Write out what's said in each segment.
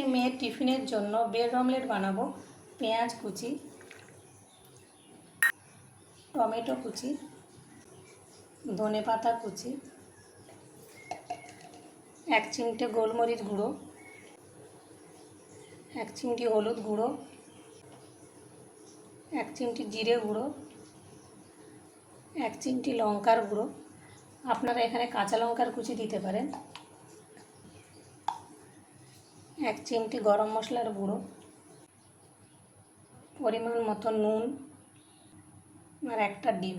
আজকে মেয়ের টিফিনের জন্য। ব্রেড অমলেট বানাবো, পেঁয়াজ কুচি, টমেটো কুচি ধনে পাতা কুচি, এক চিমটে গোলমরিচ গুঁড়ো, এক চিমটি হলুদ গুঁড়ো, এক চিমটি জিরে গুঁড়ো, এক চিমটি লঙ্কার গুঁড়ো। আপনারা এখানে কাঁচা লঙ্কার কুচি দিতে পারেন। এক চিমটি গরম মশলার গুঁড়ো, পরিমাণ মতো নুন আর একটা ডিম।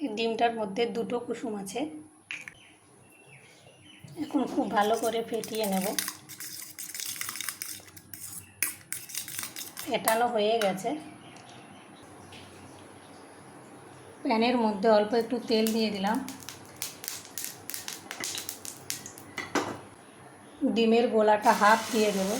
এই ডিমটার মধ্যে দুটো কুসুম আছে। এখন খুব ভালো করে ফেটিয়ে নেব। ফেটানো হয়ে গেছে। প্যানের মধ্যে অল্প একটু তেল দিয়ে দিলাম। ডিমের গোলাটা হাফ দিয়ে দেব।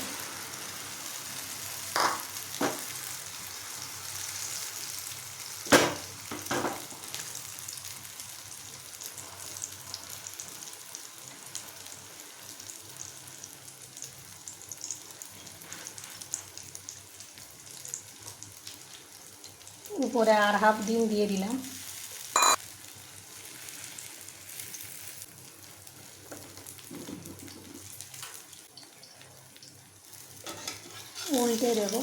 উপরে আর হাফ ডিম দিয়ে দিলাম। উল্টে দেব।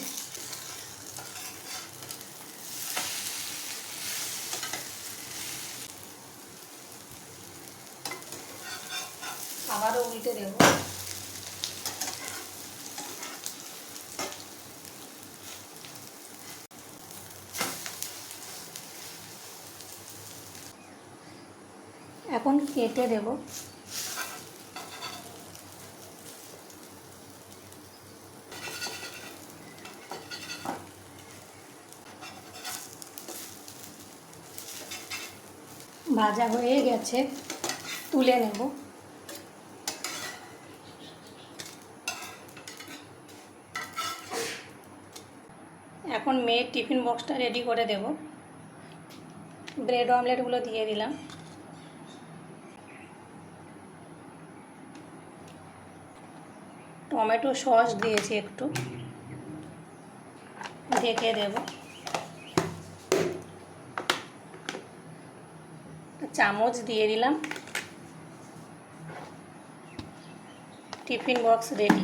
আবারও উল্টে দেব। এখন কেটে দেব। ভাজা হয়ে গেছে, তুলে নেব। এখন মেয়ের টিফিন বক্সটা রেডি করে দেব। ব্রেড অমলেটগুলো দিয়ে দিলাম। টমেটো সস দিয়েছি একটু। ঢেকে দেব। চামচ দিয়ে দিলাম। Tiffin box ready